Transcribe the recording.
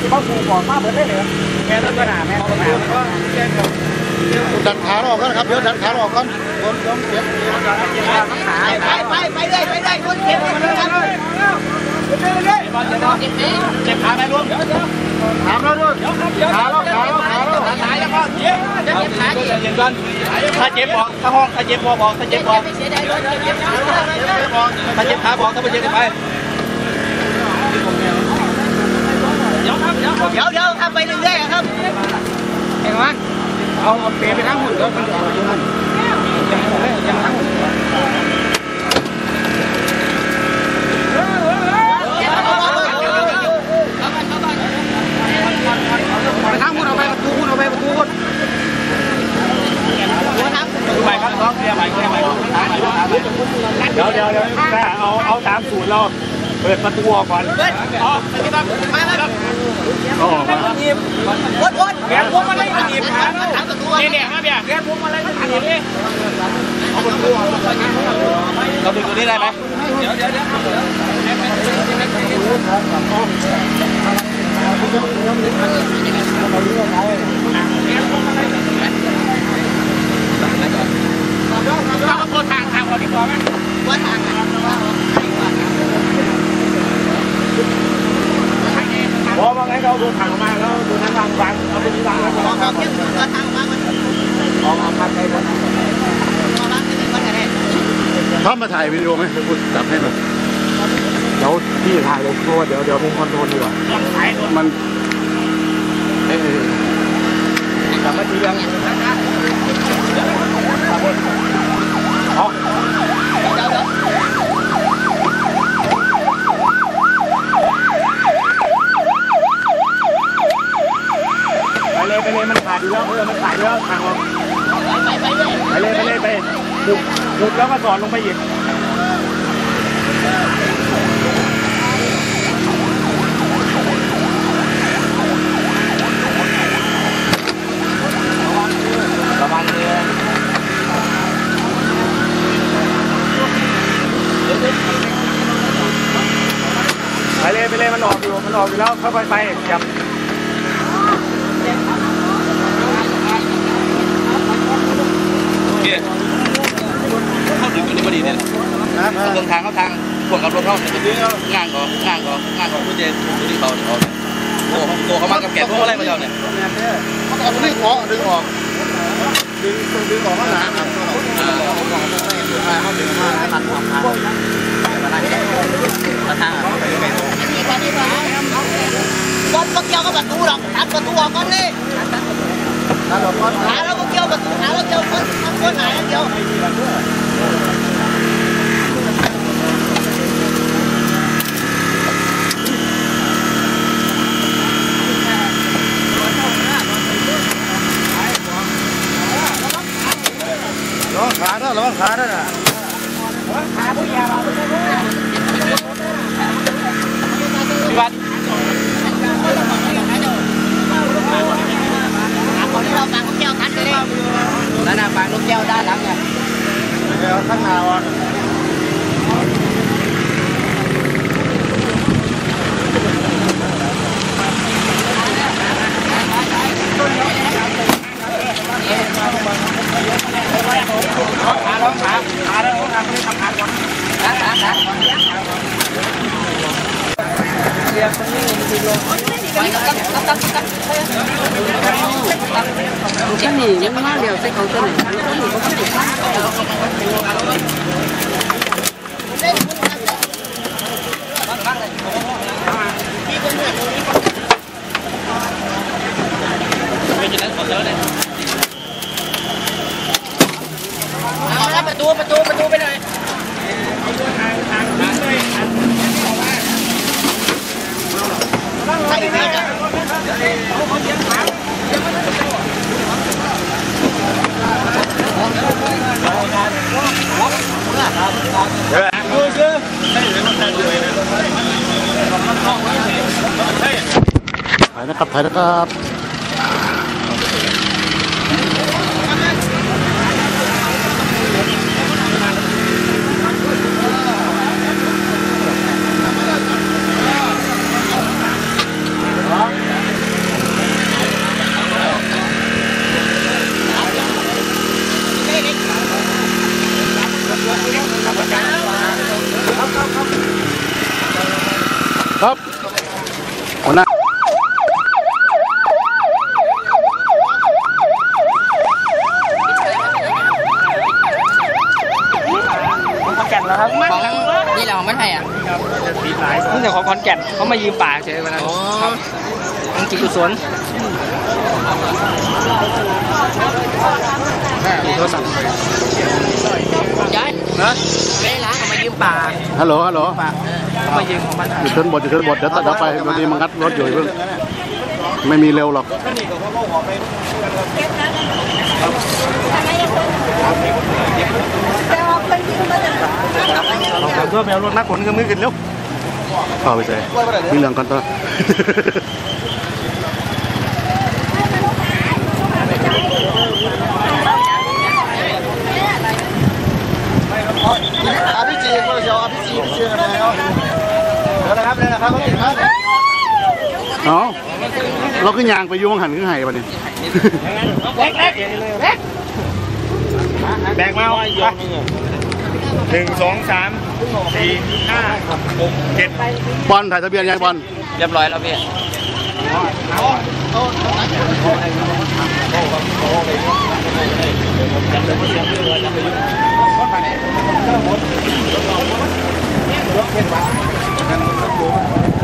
ถึงนาตัวเขาผูกก่อนมาเหมือนได้เลยแม่ต้นกระดาแม่ต้นกระดาก็แกดันขาออกก่อนครับเดี๋ยวดันขาออกก่อนคนต้องเจ็บขาไปไปไปเลยไปเลยคนเจ็บคนเจ็บเจ็บขาไหมลุงถาแล้วด้วยขาแล้วขาแล้วขาแล้วขาแล้วก็เจ็บเจ็บขาเย็นก่อนถ้าเจ็บบอกถ้าห้องถ้าเจ็บบอกบอกถ้าเจ็บบอกถ้าเจ็บขาบอกถ้าไม่เจ็บไปเดี๋ยวครับ เดี๋ยวเดี๋ยวเดี๋ยวครับไปเรื่อยๆครับเห็นไหมเอาเปรย์ไปทั้งหุ่นแล้วมันอยู่นั่นยังยังทั้งหุ่นไปทั้งหมดเอาไปประตูหมดเอาไปประตูหมดไปครับน้องเคลียร์ใหม่เคลียร์ใหม่เดี๋ยวเดี๋ยวเดี๋ยวแต่เอาเอาตามสูตรเรา เปิดประตูออกก่อนอ๋อมาครับเอาออกมาหยิบวนวนแกนพวงมาลัยมันหยิบขาทางประตูเนี่ยเนี่ยมาเบียแกนพวงมาลัยมันหยิบนี่เอาประตูเราดึงตัวนี้ได้ไหมเดี๋ยวเดี๋ยวเดี๋ยวเราก็โคทางทางเราดีกว่าไหม วนทาง พอว่าไงเรา ดูถังมาแล้วดูนั้นทางวางเอาไปวางแล้วมองมองเก็บตัวทางวางมันออกมาพักไปบนมองวางที่นี่มันอะไรพร้อมมาถ่ายวิดีโอไหมเดี๋ยวคุณจับให้หน่อยเดี๋ยวพี่ถ่ายเลยเพราะว่าเดี๋ยวเดี๋ยวผมคอนโทรลดีกว่าสายโดนมันเอ้ยกลับมาทีเดียวไปเลยไปเลยมันขา ดอยู่แล้วเออมันขาดอยู่แล้วทางไปไปเลยไปเลยไปเลยไปหยุดหยุดแล้วก็สอดลงไปอีกระวังเลยไปเลยไปเลยมันออกอยู่มันออกอยู่แล้วค่อยๆไปจับ เข้าถึงกันนี้พอดีเนี่ยนะเดินทางเข้าทางพวกกับรถเข้าเนี่ยงานก่อนงานก่อนงานก่อนผู้เจนผู้ที่เขาเขาโอ้โหเขามากับแกะพวกอะไรมาเจ้าเนี่ยเอาดึงออกดึงออกดึงดึงออกมาหนาครับมาทางนี่ก่อนนี่ก่อนรถก็เกี่ยวกับประตูหรอกตัดประตูออกก่อนเลยขาเราก็เกี่ยวประตูขาเราเกี่ยวคนคนหนาเดียว ระวังขาด้วยระวังขาด้วยนะพี่วัดคนที่เราฟังลูกแก้วทันเลย นั่นน่ะฟังลูกแก้วด้านหลังเนี่ย เดี๋ยวข้างหน้าอะ ขาแล้วขาขาแล้วขาไม่ได้ทำงานก่อน ก็หนียังมาเดียวใส่เขาตัวไหนก็หนีก็ไม่ถูก ไม่จะนั้ นขอเจอเลยเอาแล้วประตูประตูประตูไปหน่อยใส่ นะครับถ่ายนะครับ นแล้วครับนี่แหละของมันไทยอะนี่แต่ของคอนแก่นเขามายืมป่าเฉยวันนั้นครับอังกฤษกุศลโทรศัพท์ย้ายนะไม่ได้ล้างเขามายืมป่าฮัลโหลฮัลโหลเขามายืมของมันอยู่ชั้นบนอยู่ชั้นบนเดี๋ยวตัดไปวันนี้มันงัดรถอยู่เพิ่งไม่มีเร็วหรอก เราแมวรถนักขนก็มือกันแล้วเข้าไปใส่มีเรื่องกันต่ออาพี่จีเราจะเอาพี่จีพี่จีกันแล้วเดี๋ยวนะครับเดี๋ยนะครับพี่จีครับเนาะเราขึ้นยางไปยุ่งหันขึ้นไห้ปะเนี่ยแบกมาเอาไปหนึ่งสองสาม สี่ห้าหกเจ็ดบอลถ่ายทะเบียนยังบอลเรียบร้อยแล้วพี่เ